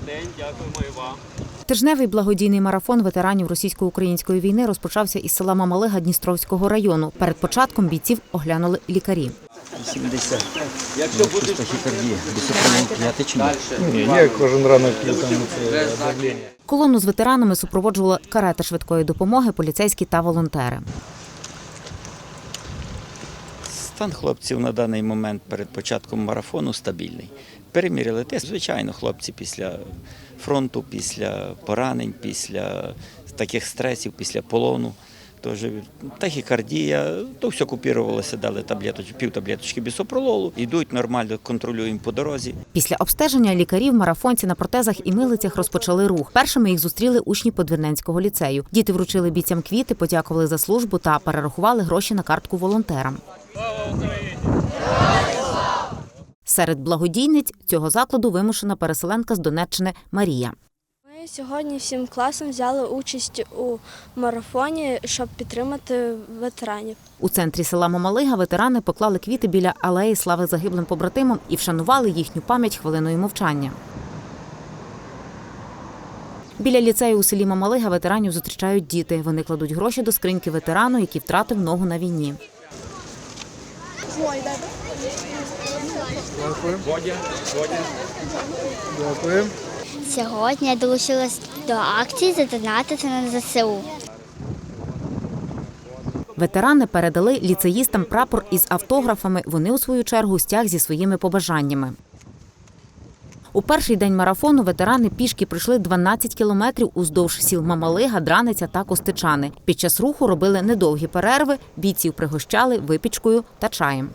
Добрий день, дякуємо і вам. Тижневий благодійний марафон ветеранів російсько-української війни розпочався із села Мамалига Дністровського району. Перед початком бійців оглянули лікарі. 80. Якщо будеш Тахікардія. Я кожен ранок п'ю там це давлення. Колону з ветеранами супроводжувала карета швидкої допомоги, поліцейські та волонтери. Стан хлопців на даний момент перед початком марафону стабільний. Переміряли тест. Звичайно, хлопці після фронту, після поранень, після таких стресів, після полону. Тож тахікардія, то все купірувалося, дали таблеточку, пів таблеточки бісопрололу, йдуть нормально, контролюємо по дорозі. Після обстеження лікарів марафонці на протезах і милицях розпочали рух. Першими їх зустріли учні Подвірненського ліцею. Діти вручили бійцям квіти, подякували за службу та перерахували гроші на картку волонтерам. Серед благодійниць цього закладу вимушена переселенка з Донеччини Марія. Ми сьогодні всім класом взяли участь у марафоні, щоб підтримати ветеранів. У центрі села Мамалига ветерани поклали квіти біля алеї слави загиблим побратимам і вшанували їхню пам'ять хвилиною мовчання. Біля ліцею у селі Мамалига ветеранів зустрічають діти. Вони кладуть гроші до скриньки ветерану, який втратив ногу на війні. Дякую. Сьогодні я долучилась до акції задонатити на ЗСУ. Ветерани передали ліцеїстам прапор із автографами. Вони у свою чергу стяг зі своїми побажаннями. У перший день марафону ветерани пішки пройшли 12 кілометрів уздовж сіл Мамалига, Драниця та Костичани. Під час руху робили недовгі перерви, бійців пригощали випічкою та чаєм.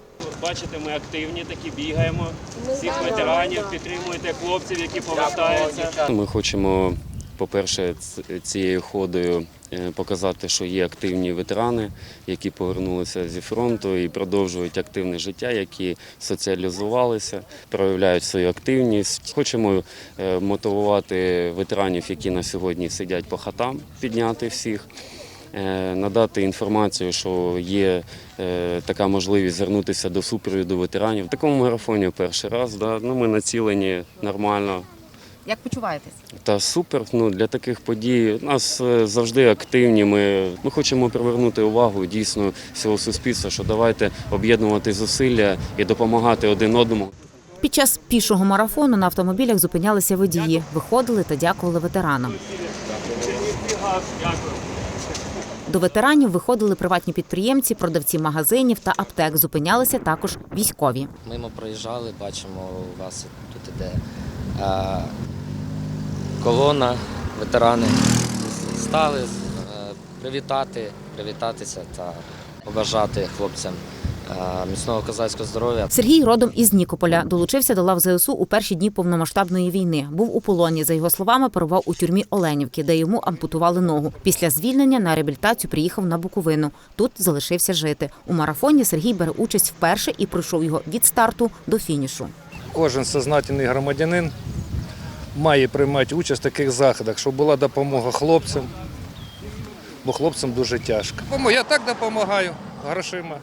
Бачите, ми активні, такі бігаємо. Всіх ветеранів підтримуєте хлопців, які повертаються. Ми хочемо, по-перше, цією ходою е, показати, що є активні ветерани, які повернулися зі фронту і продовжують активне життя, які соціалізувалися, проявляють свою активність. Хочемо е, мотивувати ветеранів, які на сьогодні сидять по хатам, підняти всіх. Е, Надати інформацію, що є е, така можливість звернутися до супровіду ветеранів. В такому марафоні перший раз. Да? Ну, ми націлені нормально, Як почуваєтесь? та супер, ну для таких подій у нас е, завжди активні. Ми, ми хочемо привернути увагу дійсно всього суспільства, що давайте об'єднувати зусилля і допомагати один одному. Під час пішого марафону на автомобілях зупинялися водії, виходили та дякували ветеранам. Дякую. До ветеранів виходили приватні підприємці, продавці магазинів та аптек. Зупинялися також військові. Мимо проїжджали, бачимо, у вас тут іде колона, ветерани стали е, привітати, привітатися та побажати хлопцям міцного козацького здоров'я. Сергій родом із Нікополя долучився до лав ЗСУ у перші дні повномасштабної війни. Був у полоні. За його словами, перебував у тюрмі Оленівки, де йому ампутували ногу. Після звільнення на реабілітацію приїхав на Буковину. Тут залишився жити. У марафоні Сергій бере участь вперше і пройшов його від старту до фінішу. Кожен сознательний громадянин має приймати участь в таких заходах, щоб була допомога хлопцям, бо хлопцям дуже тяжко. Я так допомагаю грошима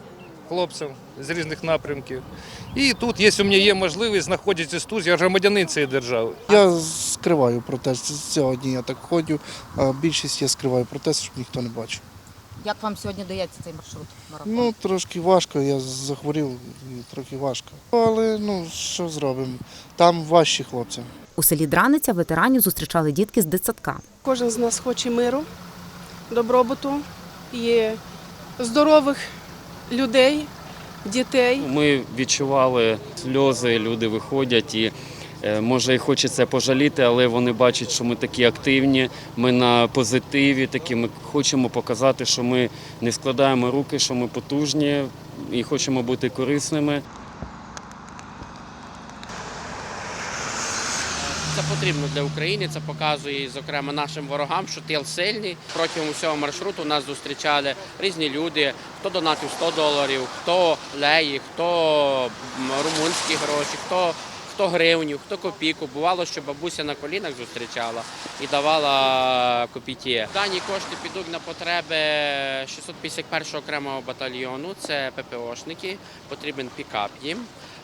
хлопцям з різних напрямків. І тут, якщо у мене є можливість, знаходитися тут, я громадянин цієї держави. Я скриваю протест. Сьогодні я так ходжу, а більшість я скриваю протест, щоб ніхто не бачив. Як вам сьогодні дається цей маршрут? Ну, трошки важко, я захворів, трохи важко. Але ну що зробимо? Там важчі хлопці. У селі Драниця ветеранів зустрічали дітки з дитсадка. Кожен з нас хоче миру, добробуту і здорових людей, дітей. Ми відчували сльози, люди виходять і. е, Може і хочеться пожаліти, але вони бачать, що ми такі активні, ми на позитиві, такі ми хочемо показати, що ми не складаємо руки, що ми потужні і хочемо бути корисними. Це потрібно для України. Це показує, зокрема, нашим ворогам, що тил сильний. Протягом усього маршруту нас зустрічали різні люди. Хто донатив 100 доларів, хто леї, хто румунські гроші, хто. Хто гривню, хто копійку. Бувало, що бабуся на колінах зустрічала і давала копійки. Дані кошти підуть на потреби 651 окремого батальйону. Це ППОшники, потрібен пікап їм.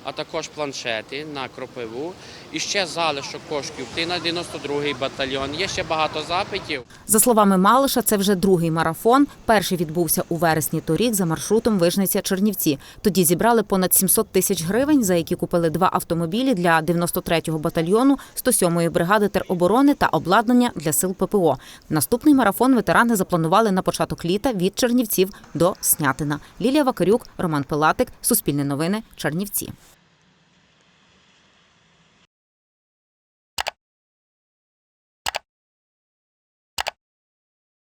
А також планшети на кропиву. І ще залишок коштів йти на 92-й батальйон. Є ще багато запитів. За словами Малиша, це вже другий марафон. Перший відбувся у вересні торік за маршрутом Вижниця Чернівці. Тоді зібрали понад 700 тисяч гривень, за які купили два автомобілі для 93-го батальйону, 107-ї бригади тероборони та обладнання для сил ППО. Наступний марафон ветерани запланували на початок літа від Чернівців до Снятина. Лілія Вакарюк, Роман Пилатик, Суспільне новини, Чернівці.